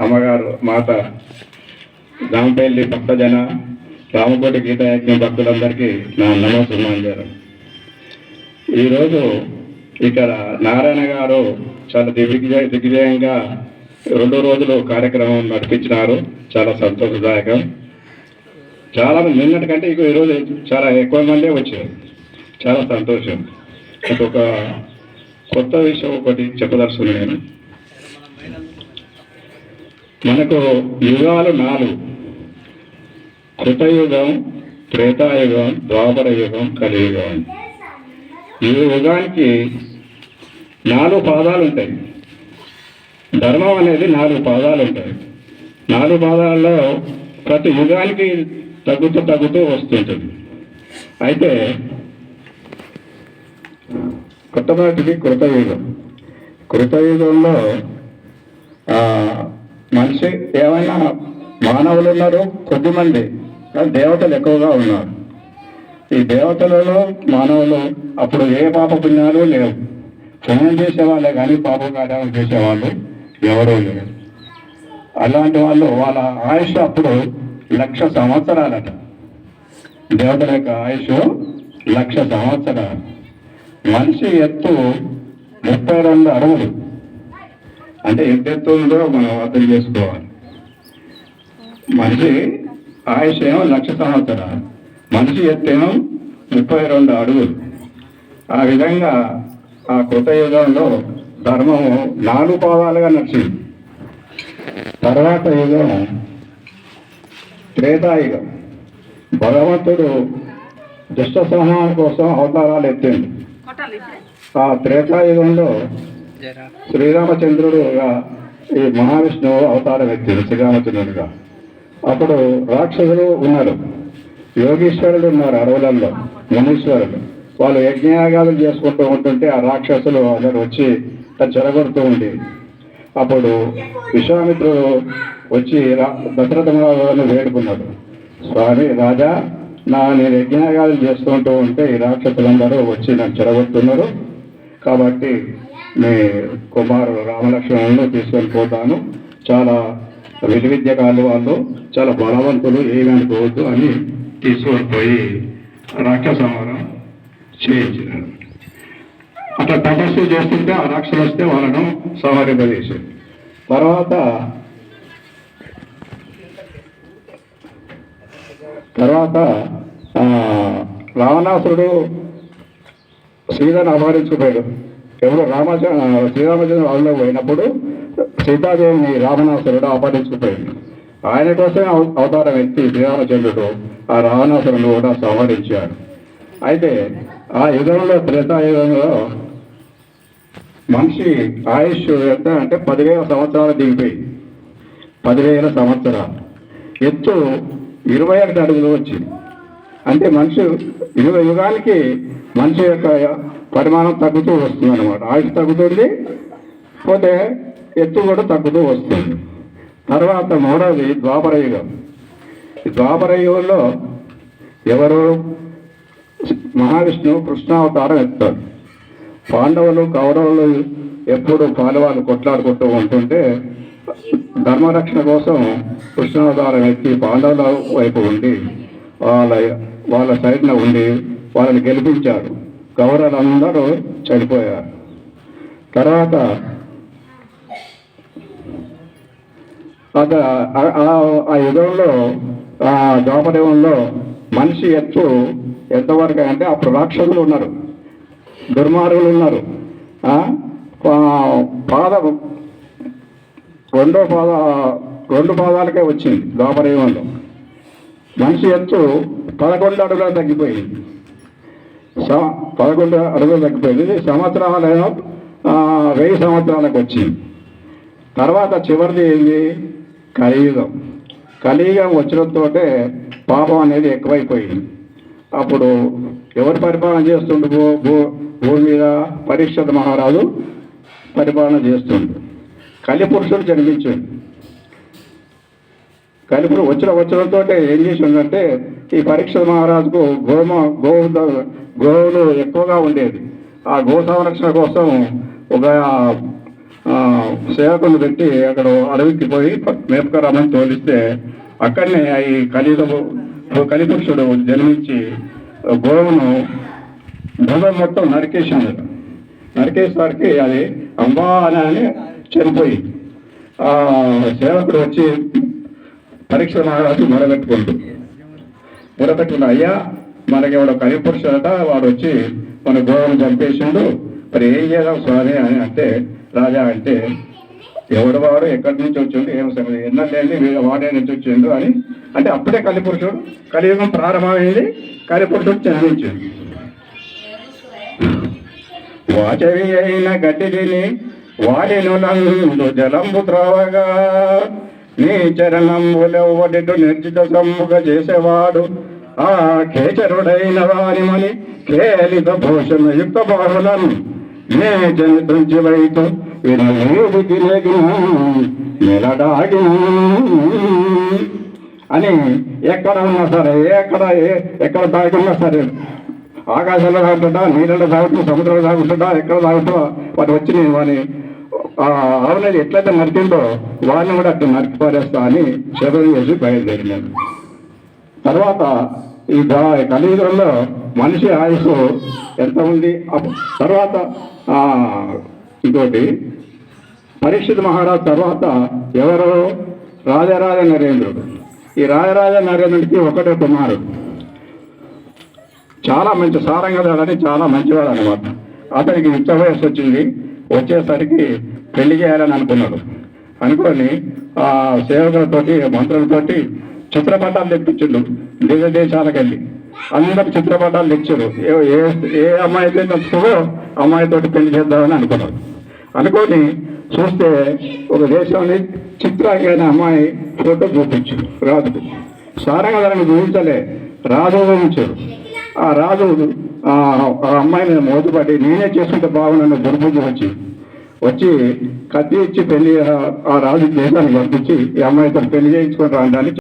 అమ్మగారు మాత దాంపల్లి భక్తజన రామకోటి గీతాయజ్ఞ భక్తులందరికీ నా నమస్కారం ఈరోజు ఇక్కడ నారాయణ గారు చాలా దిగ్విజయ దిగ్విజయంగా రెండు రోజులు కార్యక్రమం నడిపించినారు. చాలా సంతోషదాయకం. చాలా నిన్నటి కంటే ఇక ఈరోజు చాలా ఎక్కువ మందే వచ్చారు. చాలా సంతోషం. ఇంకొక కొత్త విషయం ఒకటి చెప్పదలుచుకున్నాను నేను. మనకు యుగాలు నాలుగు. కృతయుగం త్రేతాయుగం ద్వాపర యుగం కలియుగం. ఈ యుగానికి నాలుగు పాదాలు ఉంటాయి. ధర్మం అనేది నాలుగు పాదాలు ఉంటాయి. నాలుగు పాదాల్లో ప్రతి యుగానికి తగ్గుతూ తగ్గుతూ వస్తుంటుంది. అయితే కొత్తపాటికి కృతయుగం. కృతయుగంలో మనిషి ఏమైనా మానవులు ఉన్నారు కొద్దిమంది కానీ దేవతలు ఎక్కువగా ఉన్నారు. ఈ దేవతలలో మానవులు అప్పుడు ఏ పాప పుణ్యాలు లేవు. పుణ్యం చేసేవాళ్ళే కానీ పాప కార్యాలు చేసేవాళ్ళు ఎవరూ లేరు. అలాంటి వాళ్ళు వాళ్ళ ఆయుష్ అప్పుడు లక్ష సంవత్సరాలట. దేవతల యొక్క ఆయుష్ లక్ష సంవత్సరాలు. మనిషి ఎత్తు ముప్పై రెండు అడుగులు. అంటే ఎంత ఎత్తు ఉందో మనం అర్థం చేసుకోవాలి. మనిషి ఆయుష్ ఏమో లక్ష సంవత్సరాలు. మనిషి ఎత్తేమో ముప్పై రెండు అడుగులు. ఆ విధంగా ఆ కృతయుగంలో ధర్మము నాలుగు పాదాలుగా నడిచింది. తర్వాత యుగం త్రేతాయుగం. భగవంతుడు దుష్ట సంహారం కోసం అవతారాలు ఎత్తింది ఆ త్రేతాయుగంలో శ్రీరామచంద్రుడుగా ఈ మహావిష్ణువు అవతారం ఎత్తింది శ్రీరామచంద్రుడుగా అప్పుడు రాక్షసులు ఉన్నారు యోగీశ్వరుడు ఉన్నారు అడవులలో మునీశ్వరుడు. వాళ్ళు యజ్ఞయాగాలు చేసుకుంటూ ఉంటుంటే ఆ రాక్షసులు అందరు వచ్చి చెరగొడుతూ ఉండి అప్పుడు విశ్వామిత్రుడు వచ్చి రా- దశరథ మహారాజును వేడుకున్నాడు. స్వామి రాజా నా నేను యజ్ఞయాగాలు చేసుకుంటూ ఉంటే ఈ రాక్షసులందరూ వచ్చి నన్ను చెరగొడుతున్నారు. కాబట్టి మీ కుమారుడు రామలక్ష్మణులను తీసుకొని పోతాను. చాలా విలువిద్యకాలు వాళ్ళు చాలా బలవంతులు ఏమి అనుకోవద్దు అని తీసుకొని పోయి రాక్షసంహారం సంహారం అట్లా తపస్సు చేస్తుంటే ఆ రాక్షసులు వస్తే వాళ్ళను సంహరింపజేశారు. తర్వాత తర్వాత ఆ, రావణాసురుడు సీతను అపహరించుకుపోయాడు. ఎవరు రామచ శ్రీరామచంద్ర వాళ్ళలో పోయినప్పుడు సీతాదేవిని రావణాసురుడు అపహరించుకుపోయింది ఆయన కోసమే అవతారం ఎత్తి శ్రీరామచంద్రుడు ఆ రావణాసురుడు కూడా సంహరించాడు. అయితే ఆ యుగంలో త్రేతాయుగంలో మనిషి ఆయుష్ ఎంత అంటే పదివేల సంవత్సరాలు దిగిపోయి పదివేల సంవత్సరాలు. ఎత్తు ఇరవై ఒకటి అడుగులు వచ్చింది. అంటే మనిషి యుగ యుగానికి మనిషి యొక్క పరిమాణం తగ్గుతూ వస్తుంది అనమాట ఆయుష్ తగ్గుతుంది పోతే ఎత్తు కూడా తగ్గుతూ వస్తుంది. తర్వాత మూడవది ద్వాపర యుగం. ఈ ద్వాపర యుగంలో ఎవరు మహావిష్ణువు కృష్ణావతారం ఎత్తాడు. పాండవులు కౌరవులు ఎప్పుడు పాలవాళ్ళు కొట్లాడుకుంటూ ఉంటుంటే ధర్మరక్షణ కోసం కృష్ణావతారం ఎత్తి పాండవుల వైపు ఉండి వాళ్ళ వాళ్ళ సైడ్న ఉండి వాళ్ళని గెలిపించాడు. గౌరవులందరూ చనిపోయారు తర్వాత ఆ- ఆ- యుగంలో ఆ ద్వాపర మనిషి ఎత్తు ఎంతవరకు అంటే అప్పుడు రాక్షసులు ఉన్నారు. దుర్మార్గులు ఉన్నారు. పాద రెండో పాద రెండు పాదాలకే వచ్చింది ద్వాపర యుగంలో మనిషి ఎత్తు పదకొండు అడుగులు తగ్గిపోయింది. పదకొండు అడుగులు తగ్గిపోయింది. సంవత్సరాలేమో వెయ్యి సంవత్సరాలకు వచ్చింది. తర్వాత చివరిది ఏంది? కలియుగం కలియుగం వచ్చినతో పాపం అనేది ఎక్కువైపోయింది. అప్పుడు ఎవరు పరిపాలన చేస్తుండు భూ భూ భూమి మీద పరీక్షత మహారాజు పరిపాలన చేస్తుండు కలిపురుషుడు జన్మించండి. కలిపురు వచ్చిన వచ్చినతో ఏం చేసిందంటే ఈ పరీక్ష మహారాజుకు గోమ గో గోవులు ఎక్కువగా ఉండేది. ఆ గో సంరక్షణ కోసం ఒక సేవకులు పెట్టి అక్కడ అడవికి పోయి మేపకరామని తోలిస్తే అక్కడనే ఈ కలియుగము కలిపురుషుడు జన్మించి గోవును భూమి మొత్తం నరికేసింది నరికేసరికి అది అమ్మా అని అని చనిపోయి సేవకుడు వచ్చి పరీక్ష మహారాజు మొరబెట్టుకుంటుంది మొదలుపెట్టుకున్న అయ్యా మనకి ఎవడో కలిపురుషుడట వాడు వచ్చి మన గోవును చంపేసిండు. మరి ఏం చేద్దాం స్వామి అని అంటే రాజా అంటే ఎవడు వాడు ఎక్కడి నుంచి వచ్చిండు ఏం సమయం ఎన్నలేని వాడే నుంచి వచ్చిండు అని. అంటే అప్పుడే కలిపురుషుడు కలియుగం ప్రారంభమైంది కలిపురుషుడు జన్మించింది వాచవి అయిన గట్టి తిని వాడిను నందు జలంబు త్రావగా. నీ చరణంబులెవ్వడిటు నిర్జిత సమ్ముఖ చేసేవాడు. ఆ కేచరుడైన వారిమని కేలిత భూషణ యుక్త బాహులను నే జనితుంచి వైతు వినవేదికి నిలడాగిన. అని ఎక్కడ ఉన్నా సరే ఎక్కడ ఏ- ఎక్కడ దాగున్నా సరే ఆకాశంలో దాగుతుంటా నీళ్ళలో దాగుతుంటా సముద్రంలో దాగుతుంటా ఎక్కడ తాగుతా వాడు వచ్చి నేను వాని అవునది ఎట్లయితే నరికిందో వారిని కూడా అట్లా నరికి పారేస్తా అని శబరి చేసి బయలుదేరినాడు తర్వాత ఈ కలియుగంలో మనిషి ఆయుష్ ఎంత ఉంది? తర్వాత ఇంకోటి పరీక్షిత్ మహారాజ్ తర్వాత ఎవరు? రాజరాజ నరేంద్రుడు. ఈ రాజరాజ నరేంద్రుడికి ఒకటే కుమారుడు. చాలా మంచి సారంగదాడని చాలా మంచివాడు అనమాట అతనికి యుక్త వయస్సు వచ్చింది వచ్చేసరికి పెళ్ళి చేయాలని అనుకున్నాడు. అనుకొని ఆ సేవకులతోటి మంత్రులతోటి చిత్రపటాలు తెప్పించిండు. దేశ దేశాలకు వెళ్ళి అందరు చిత్రపటాలు తెచ్చారు. ఏ ఏ- ఏ అమ్మాయి అయితే నచ్చుతుందో అమ్మాయితోటి పెళ్ళి చేద్దామని అనుకున్నాడు. అనుకొని చూస్తే ఒక దేశంలో చిత్రాంగి అయిన అమ్మాయి ఫోటో చూపించారు రాజుకు. సారంగధరని చూపించలే రాజు చూపించారు ఆ రాజు ఆ అమ్మాయిని మోతుపడి నేనే చేసుకుంటే బాగున్నాను దుర్బుద్ధి వచ్చి వచ్చి కత్తి ఇచ్చి పెళ్ళి ఆ- రాజు దేశానికి పంపించి ఈ అమ్మాయితో పెళ్ళి చేయించుకొని రావడానికి